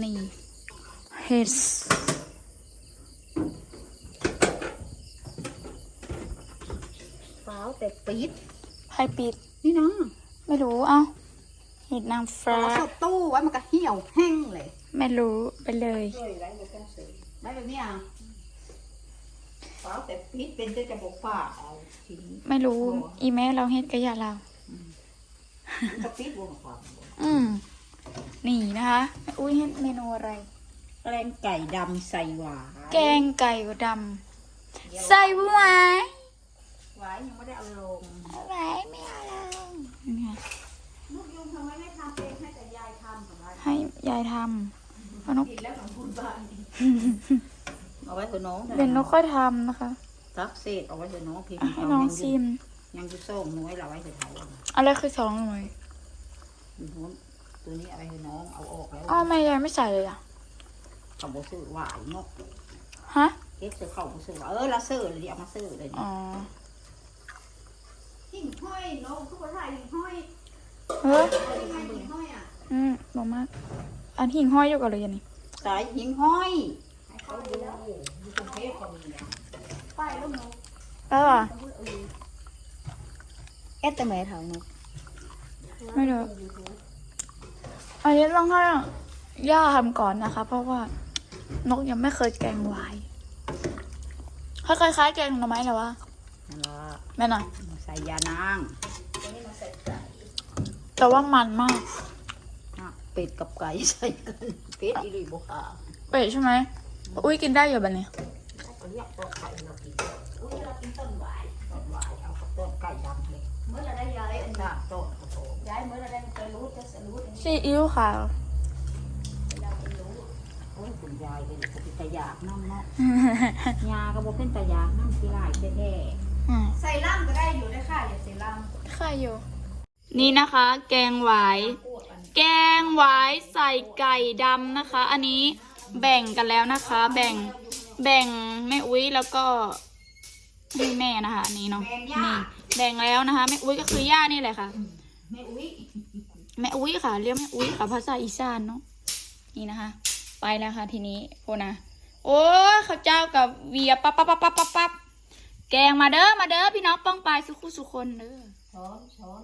นี่เห็ดฟ้าวแต่ปี๊ดไข่ปิด นี่นะไม่รู้เอ้าเห็ดนางฟ้าฟ้าสดตู้ไว้มันก็เหี่ยวแห้งเลยไม่รู้ไปเลย ได้แบบนี้อะฟ้าวแต่ปี๊ดเป็นจะจะบอกฝ้าเอาทีนี้ไม่รู้ อีแม่เราเฮ็ดกระยาเรามันก็ปี๊ดบนความอืม นี่นะคะแม่อุ้ยเฮ็ดเมนูอะไร แกงไก่ดำใส่หวานแกงไก่ดำใส่หวายหวานยังไม่ได้เอาลงหวายไม่เอาลงนี่ค่ะลูกยุงทำไมไม่ทำเองให้แต่ยายทำของเราให้ยายทำเพราะนกกินแล้วของคุณบ้านเอาไว้เถอะน้องเป็นนกค่อยทำนะคะตักเศษเอาไว้เถอะน้องพิมพ์อะให้น้องชิมยังจะส้มน้อยเราไว้เถอะเขาอะไรคือสองหน่วย ตัวนี้เอาไว้เถอะน้องเอาออกแล้วอ้าวไม่ยายไม่ใส่เลยอะเขาบอกซื้อหวานเนาะฮะเก็บซื้อเขาบอกซื้อหวานเออเราซื้อเลยดิเอามาซื้อเลยอ๋อหิ่งห้อยน้องทุกคนถ่ายหิ่งห้อยเฮ้ยยังไงหิ่งห้อยอะอืมบอกมากอันหิ่งห้อยอยู่ก่อนเลยอันนี้สายหิ่งห้อยให้เขาดูอยู่กรุงเทพก็มีนะป้ายลูกนกแล้วอะเอสแต่แม่ถามนกไม่รู้ อันนี้ต้องให้ย่าทำก่อนนะคะ เพราะว่านกยังไม่เคยแกงหวายคล้ายๆแกงหน่อไม้เหรอวะนั่นละแม่หน่อยใส่ยานางแต่ว่ามันมากอะเป็ดกับไก่ใส่กันเป็ดอีหลีบุคาเป็ดใช่ไหมอุ้ยกินได้อยู่แบบนี้เขาเรียกต้นไก่เรากินอุ้ยเรากินต้นหวายต้นหวายเอากับต้นไก่ดำเลย เมื่อเราได้ไปรู้จะสรู้อันนี้ซีอิ๊วขาวเราไปรู้โอ้ยคุณยายเลยก็เป็นตะยากน้ำเนาะยาก็บอกเป็นตะยากน้ำที่ไรแท้อืมใส่ล่ำก็ได้อยู่ได้ค่ะอย่าใส่ล่ค่ะอยู่ นี่นะคะ แกงหวายำปวดอันแกงหวายใส่ไก่ดำนะคะ อันนี้แบ่งกันแล้วนะคะ แบ่งแบ่งแม่อุ้ยแล้วก็ให้แม่นะคะอันนี้เนาะนี่แบ่งแล้วนะคะแม่อุ้ยก็คือย่านี่แหละค่ะ แม่อุ้ยแม่อุ้ยค่ะเรียกแม่อุ้ยค่ะภาษาอีสานเนาะนี่นะคะ ไปแล้วค่ะทีนี้โพนะโอ้ยข้าวเจ้ากับเวียปั๊บปั๊บปั๊บปั๊บปั๊บปั๊บแกงมาเด้อมาเด้อพี่น้องป้องปลายสุขุสุคนเด้อช้อนช้อน